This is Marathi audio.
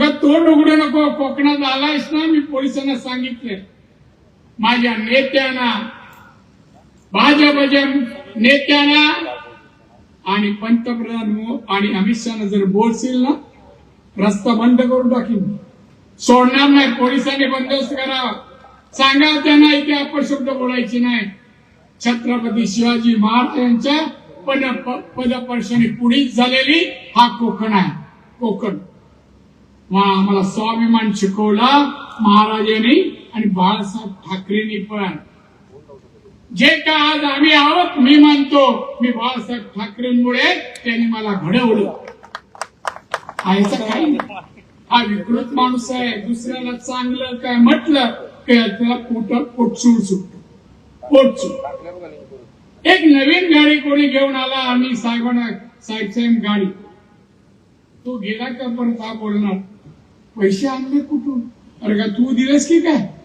उगा तोंड उघडू नको कोकणात आलायस ना मी पोलिसांना सांगितले माझ्या नेत्यांना भाजपच्या नेत्यांना आणि पंतप्रधान हो- आणि अमित शहाना जर बोलशील ना रस्ता बंद करून टाकीन. सोडणार नाही पोलिसांनी बंदोबस्त करावा. सांगा त्यांना इथे अपशब्द बोलायची नाही. छत्रपती शिवाजी महाराजांच्या पद पदपर्शनी पुढीच झालेली हा कोकण आहे. कोकण. आम्हाला स्वाभिमान शिकवला महाराजांनी आणि बाळासाहेब ठाकरेंनी पण. जे का आज आम्ही आहोत मी मानतो मी बाळासाहेब ठाकरेंमुळे त्यांनी मला घडवलं. काही नाही. हा विकृत माणूस आहे दुसऱ्याला चांगलं काय म्हटलं की त्याला पोट पोटसूळ सुटतो. पोटसूळ एक नवीन गाडी कोणी घेऊन आला आम्ही साहेबांना साहेब साहेब गाडी. तो गेला का परत हा बोलणार? पैसे आणले कुठून? अरे का तू दिलेस की काय?